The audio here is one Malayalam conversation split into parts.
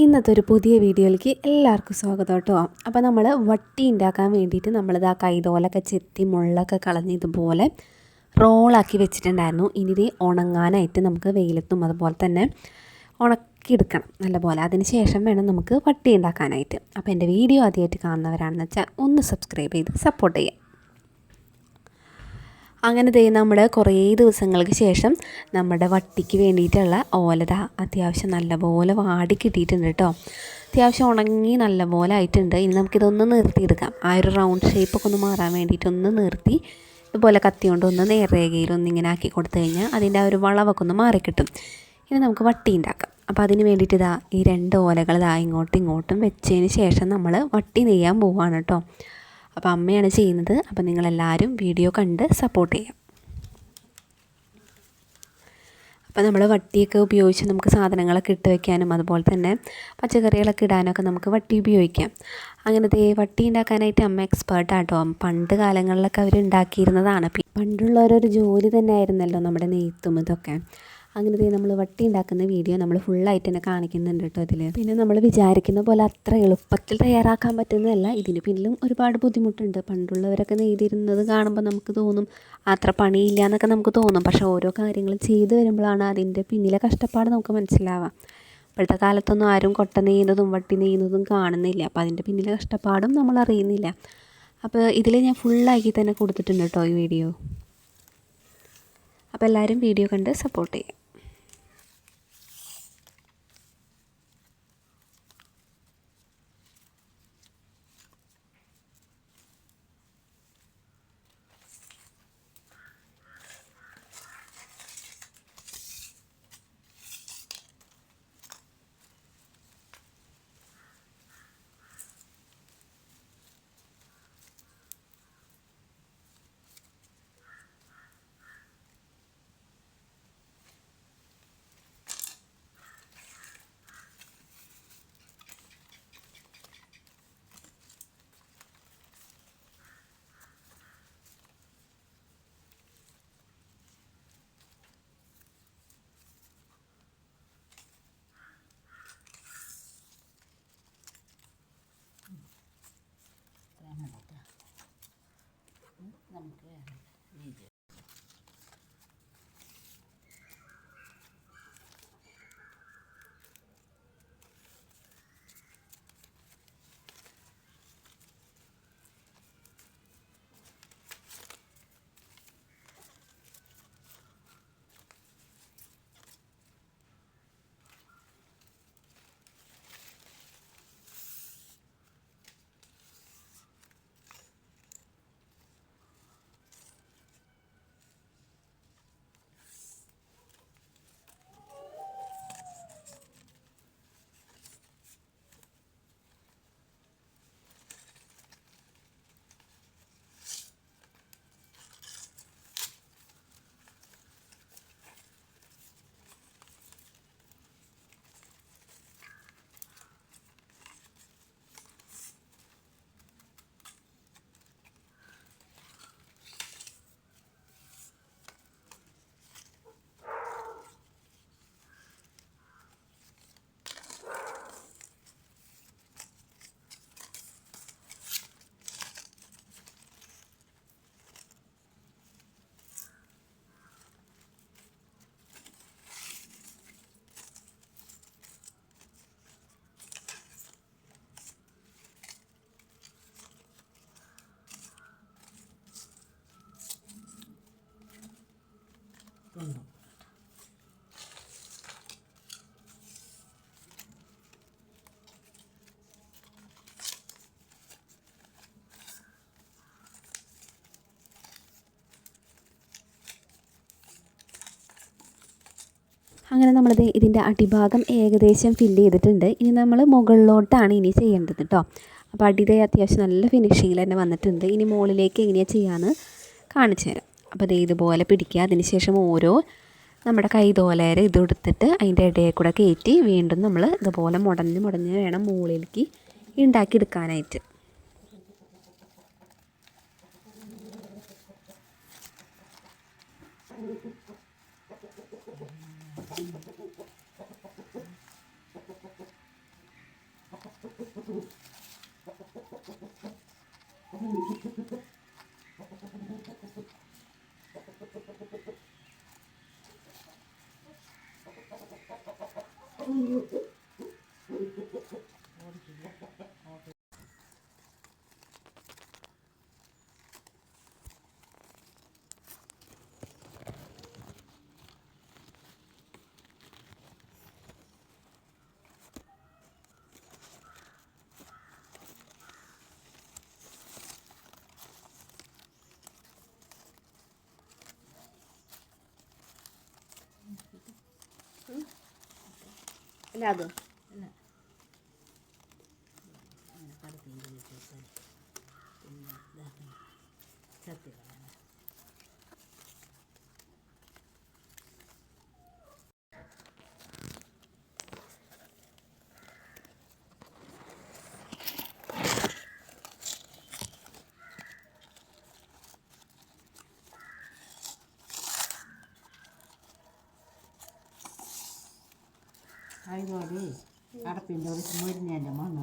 ഇന്നത്തെ ഒരു പുതിയ വീഡിയോയിലേക്ക് എല്ലാവർക്കും സ്വാഗതം കേട്ടോ. അപ്പോൾ നമ്മൾ വട്ടി ഉണ്ടാക്കാൻ വേണ്ടിയിട്ട് നമ്മളിത് ആ കൈതോലൊക്കെ ചെത്തി മുള്ളൊക്കെ കളഞ്ഞ് ഇതുപോലെ റോളാക്കി വെച്ചിട്ടുണ്ടായിരുന്നു. ഇനി ഇത് ഉണങ്ങാനായിട്ട് നമുക്ക് വെയിലത്തും അതുപോലെ തന്നെ ഉണക്കിയെടുക്കണം നല്ലപോലെ. അതിന് ശേഷം വേണം നമുക്ക് വട്ടി ഉണ്ടാക്കാനായിട്ട്. അപ്പോൾ എന്റെ വീഡിയോ ആദ്യമായിട്ട് കാണുന്നവരാണെന്ന് വെച്ചാൽ ഒന്ന് സബ്സ്ക്രൈബ് ചെയ്ത് സപ്പോർട്ട് ചെയ്യാം അങ്ങനെ ദേ നമ്മുടെ കുറേ ദിവസങ്ങൾക്ക് ശേഷം നമ്മുടെ വട്ടിക്ക് വേണ്ടിയിട്ടുള്ള ഓലത അത്യാവശ്യം നല്ലപോലെ വാടി കിട്ടിയിട്ടുണ്ട് കേട്ടോ. അത്യാവശ്യം ഉണങ്ങി നല്ലപോലെ ആയിട്ടുണ്ട്. ഇനി നമുക്കിതൊന്ന് നിർത്തിയെടുക്കാം. ആ ഒരു റൗണ്ട് ഷേപ്പൊക്കെ ഒന്ന് മാറാൻ വേണ്ടിയിട്ടൊന്ന് നിർത്തി ഇതുപോലെ കത്തി കൊണ്ടൊന്ന് ഒന്ന് ഇങ്ങനെ ആക്കി കൊടുത്തു കഴിഞ്ഞാൽ അതിന്റെ ആ ഒരു വളവൊക്കെ ഒന്ന് മാറിക്കിട്ടും ഇനി നമുക്ക് വട്ടി ഉണ്ടാക്കാം. അപ്പോൾ അതിന് വേണ്ടിയിട്ട് ഇതാ ഈ രണ്ട് ഓലകൾ ഇതാ ഇങ്ങോട്ടും ഇങ്ങോട്ടും വെച്ചതിന് ശേഷം നമ്മൾ വട്ടി നെയ്യാൻ പോവുകയാണ് കേട്ടോ. അപ്പോൾ അമ്മയാണ് ചെയ്യുന്നത്. അപ്പോൾ നിങ്ങളെല്ലാവരും വീഡിയോ കണ്ട് സപ്പോർട്ട് ചെയ്യാം. അപ്പോൾ നമ്മൾ വട്ടിയൊക്കെ ഉപയോഗിച്ച് നമുക്ക് സാധനങ്ങളൊക്കെ ഇട്ട് വയ്ക്കാനും അതുപോലെ തന്നെ പച്ചക്കറികളൊക്കെ ഇടാനൊക്കെ നമുക്ക് വട്ടി ഉപയോഗിക്കാം. അങ്ങനത്തെ വട്ടി ഉണ്ടാക്കാനായിട്ട് അമ്മ എക്സ്പേർട്ട് ആട്ടോ. പണ്ട് കാലങ്ങളിലൊക്കെ അവർ ഉണ്ടാക്കിയിരുന്നതാണ്. പണ്ടുള്ളവരൊരു ജോലി തന്നെ ആയിരുന്നല്ലോ നമ്മുടെ നെയ്ത്തും ഇതൊക്കെ. അങ്ങനത്തെ നമ്മൾ വട്ടി ഉണ്ടാക്കുന്ന വീഡിയോ നമ്മൾ ഫുള്ളായിട്ട് തന്നെ കാണിക്കുന്നുണ്ട് കേട്ടോ ഇതിൽ പിന്നെ നമ്മൾ വിചാരിക്കുന്ന പോലെ അത്ര എളുപ്പത്തിൽ തയ്യാറാക്കാൻ പറ്റുന്നതല്ല. ഇതിന് പിന്നിലും ഒരുപാട് ബുദ്ധിമുട്ടുണ്ട്. പണ്ടുള്ളവരൊക്കെ നെയ്തിരുന്നത് കാണുമ്പോൾ നമുക്ക് തോന്നും അത്ര പണിയില്ല എന്നൊക്കെ നമുക്ക് തോന്നും. പക്ഷേ ഓരോ കാര്യങ്ങളും ചെയ്തു വരുമ്പോഴാണ് അതിന്റെ പിന്നിലെ കഷ്ടപ്പാട് നമുക്ക് മനസ്സിലാവാം. ഇപ്പോഴത്തെ കാലത്തൊന്നും ആരും കൊട്ട നെയ്യുന്നതും വട്ടി നെയ്യുന്നതും കാണുന്നില്ല. അപ്പോൾ അതിന്റെ പിന്നിലെ കഷ്ടപ്പാടും നമ്മൾ അറിയുന്നില്ല. അപ്പോൾ ഇതിൽ ഞാൻ ഫുള്ളാക്കി തന്നെ കൊടുത്തിട്ടുണ്ട് കേട്ടോ ഈ വീഡിയോ. അപ്പോൾ എല്ലാവരും വീഡിയോ കണ്ട് സപ്പോർട്ട് ചെയ്യാം. നമുക്ക് നെയ്യ് അങ്ങനെ നമ്മളിത് ഇതിന്റെ അടിഭാഗം ഏകദേശം ഫില്ല് ചെയ്തിട്ടുണ്ട്. ഇനി നമ്മൾ മുകളിലോട്ടാണ് ഇനി ചെയ്യേണ്ടത് കേട്ടോ അപ്പോൾ അടിയിലെ അത്യാവശ്യം നല്ല ഫിനിഷിങ്ങിൽ തന്നെ വന്നിട്ടുണ്ട്. ഇനി മുകളിലേക്ക് എങ്ങനെയാണ് ചെയ്യാമെന്ന് കാണിച്ചു തരാം. അപ്പോൾ ഇത് ഇതുപോലെ പിടിക്കുക. അതിനുശേഷം ഓരോ നമ്മുടെ കൈതോലേരെ ഇത് കൊടുത്തിട്ട് അതിന്റെ ഇടയിൽ കൂടെ കയറ്റി വീണ്ടും നമ്മൾ ഇതുപോലെ മുടഞ്ഞ് മുടഞ്ഞ് വേണം മുകളിലേക്ക് ഉണ്ടാക്കിയെടുക്കാനായിട്ട് Oh, Nada. ആയതോടെ അടപ്പിന്റെ ഒരു മുരിഞ്ഞതിന്റെ മണ്ണ്.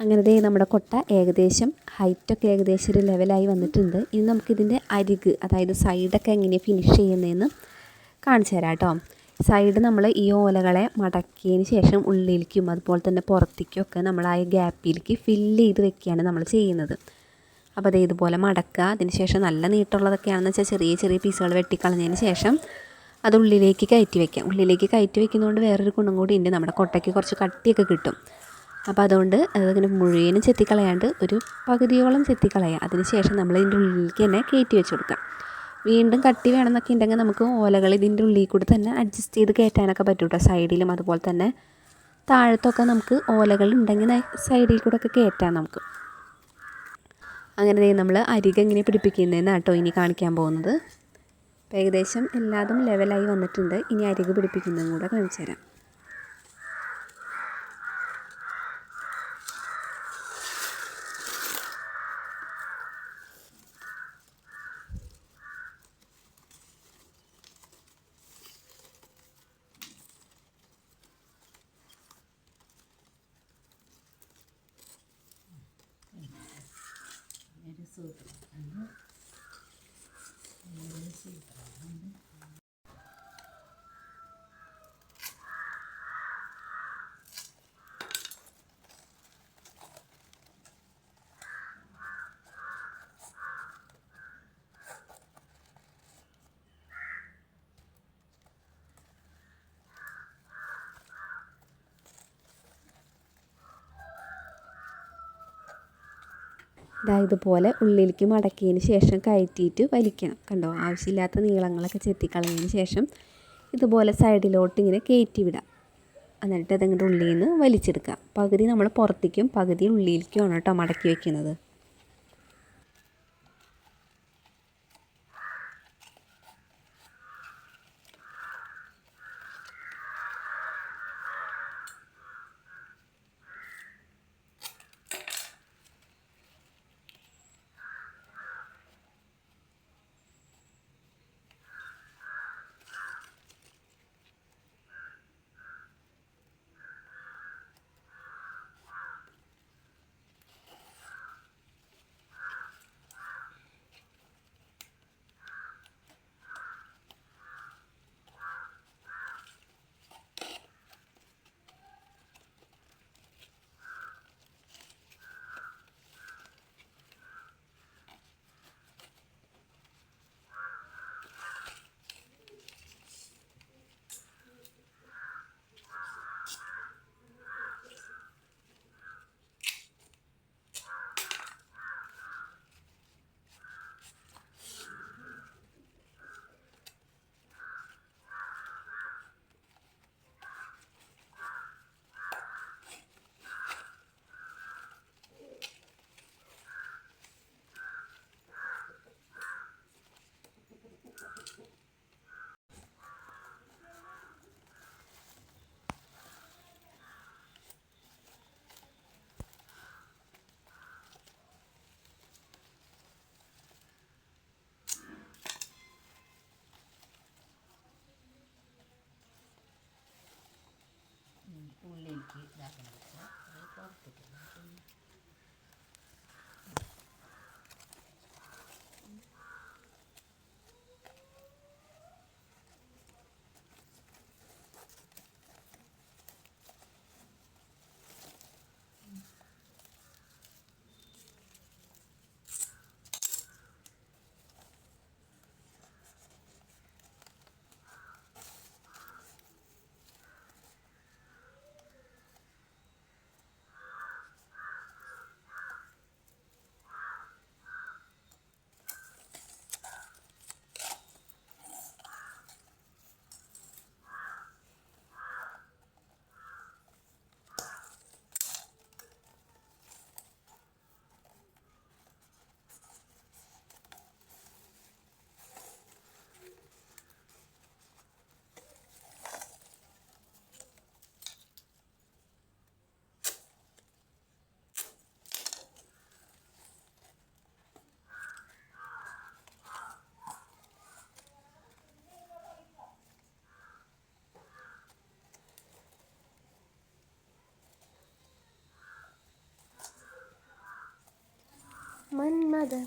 അങ്ങനെ ദേ നമ്മുടെ കൊട്ട ഏകദേശം ഹൈറ്റൊക്കെ ഏകദേശം ഒരു ലെവലായി വന്നിട്ടുണ്ട്. ഇനി നമുക്കിതിന്റെ അരിക് അതായത് സൈഡൊക്കെ എങ്ങനെയാണ് ഫിനിഷ് ചെയ്യുന്നതെന്ന് കാണിച്ചു തരാം കേട്ടോ. സൈഡ് നമ്മൾ ഈ ഓലകളെ മടക്കിയതിന് ശേഷം ഉള്ളിലേക്കും അതുപോലെ തന്നെ പുറത്തേക്കും ഒക്കെ നമ്മൾ ആ ഗ്യാപ്പിലേക്ക് ഫില്ല് ചെയ്ത് വെക്കുകയാണ് നമ്മൾ ചെയ്യുന്നത്. അപ്പോൾ അത് ഇതുപോലെ മടക്കുക. അതിന് ശേഷം നല്ല നീട്ടമുള്ളതൊക്കെയാണെന്ന് വെച്ചാൽ ചെറിയ ചെറിയ പീസുകൾ വെട്ടിക്കളഞ്ഞതിന് ശേഷം അത് ഉള്ളിലേക്ക് കയറ്റി വെക്കാം. ഉള്ളിലേക്ക് കയറ്റി വെക്കുന്നതുകൊണ്ട് വേറൊരു ഗുണം കൂടി ഉണ്ട്. നമ്മുടെ കൊട്ടയ്ക്ക് കുറച്ച് കട്ടിയൊക്കെ കിട്ടും. അപ്പോൾ അതുകൊണ്ട് അതിങ്ങനെ മുഴുവനും ചെത്തിക്കളയാണ്ട് ഒരു പകുതിയോളം ചെത്തിക്കളയാം. അതിന് ശേഷം നമ്മൾ ഇതിന്റെ ഉള്ളിലേക്ക് തന്നെ കയറ്റി വെച്ച് കൊടുക്കാം. വീണ്ടും കട്ടി വേണമെന്നൊക്കെ ഉണ്ടെങ്കിൽ നമുക്ക് ഓലകൾ ഇതിന്റെ ഉള്ളിൽ കൂടി തന്നെ അഡ്ജസ്റ്റ് ചെയ്ത് കയറ്റാനൊക്കെ പറ്റും കേട്ടോ. സൈഡിലും അതുപോലെ തന്നെ താഴത്തൊക്കെ നമുക്ക് ഓലകൾ ഉണ്ടെങ്കിൽ സൈഡിൽ കൂടെ ഒക്കെ കയറ്റാം നമുക്ക്. അങ്ങനെ നമ്മൾ അരികെ ഇങ്ങനെ പിടിപ്പിക്കുന്നതെന്ന് കേട്ടോ ഇനി കാണിക്കാൻ പോകുന്നത്. ഏകദേശം എല്ലാതും ലെവലായി വന്നിട്ടുണ്ട്. ഇനി അരികെ പിടിപ്പിക്കുന്നതും കൂടെ കാണിച്ചു തരാം ഒരു സൂത്രം ഒരു സൂത്രം ഇതാ ഇതുപോലെ ഉള്ളിലേക്ക് മടക്കിയതിന് ശേഷം കയറ്റിയിട്ട് വലിക്കണം. കണ്ടോ? ആവശ്യമില്ലാത്ത നീളങ്ങളൊക്കെ ചെത്തിക്കളഞ്ഞതിന് ശേഷം ഇതുപോലെ സൈഡിലോട്ട് ഇങ്ങനെ കയറ്റി വിടാം. എന്നിട്ട് അതങ്ങോട്ട് ഉള്ളിൽ നിന്ന് വലിച്ചെടുക്കുക. പകുതി നമ്മൾ പുറത്തേക്കും പകുതി ഉള്ളിലേക്കുമാണ് കേട്ടോ മടക്കി വെക്കുന്നത്. my mother.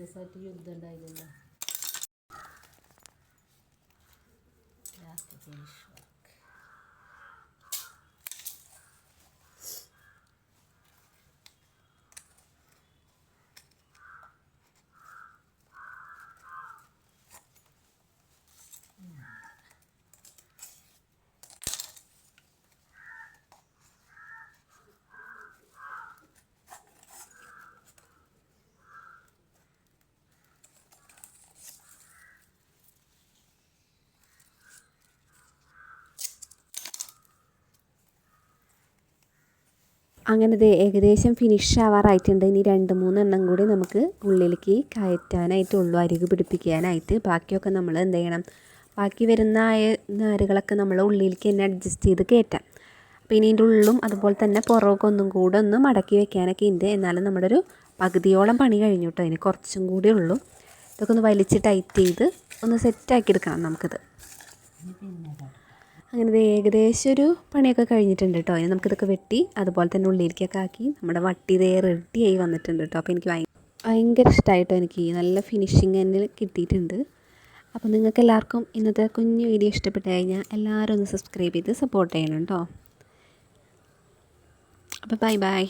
ദിവസമായിട്ട് യുദ്ധം ഉണ്ടായില്ലല്ലോ അങ്ങനെ ഏകദേശം ഫിനിഷ് ആവാറായിട്ടുണ്ട്. ഇനി രണ്ട് മൂന്ന് എണ്ണം കൂടി നമുക്ക് ഉള്ളിലേക്ക് കയറ്റാനായിട്ടുള്ളൂ അരികു പിടിപ്പിക്കാനായിട്ട്. ബാക്കിയൊക്കെ നമ്മൾ എന്ത് ചെയ്യണം? ബാക്കി വരുന്ന ആയ നാരുകളൊക്കെ നമ്മൾ ഉള്ളിലേക്ക് തന്നെ അഡ്ജസ്റ്റ് ചെയ്ത് കയറ്റാം. അപ്പോൾ ഇനി ഇതിന്റെ ഉള്ളും അതുപോലെ തന്നെ പുറമൊക്കെ ഒന്നും കൂടെ ഒന്ന് മടക്കി വെക്കാനൊക്കെ ഉണ്ട് എന്നാലും നമ്മുടെ ഒരു പകുതിയോളം പണി കഴിഞ്ഞു കേട്ടോ ഇനി കുറച്ചും കൂടി ഉള്ളൂ. ഇതൊക്കെ ഒന്ന് വലിച്ച് ടൈറ്റ് ചെയ്ത് ഒന്ന് സെറ്റാക്കി എടുക്കണം നമുക്കിത്. അങ്ങനെ ഏകദേശം ഒരു പണിയൊക്കെ കഴിഞ്ഞിട്ടുണ്ട് കേട്ടോ. ഇനി നമുക്കിതൊക്കെ വെട്ടി അതുപോലെ തന്നെ ഉള്ളിലേക്കൊക്കെ ആക്കി നമ്മുടെ വട്ടി ഇതേ റെഡിയായി വന്നിട്ടുണ്ട് കേട്ടോ. അപ്പോൾ എനിക്ക് ഭയ- ഭയങ്കര ഇഷ്ടമായിട്ടോ എനിക്ക്. നല്ല ഫിനിഷിങ് തന്നെ കിട്ടിയിട്ടുണ്ട്. അപ്പോൾ നിങ്ങൾക്ക് എല്ലാവർക്കും ഇന്നത്തെ കുഞ്ഞു വീഡിയോ ഇഷ്ടപ്പെട്ട് കഴിഞ്ഞാൽ എല്ലാവരും ഒന്ന് സബ്സ്ക്രൈബ് ചെയ്ത് സപ്പോർട്ട് ചെയ്യണം കേട്ടോ. അപ്പോൾ ബൈ ബൈ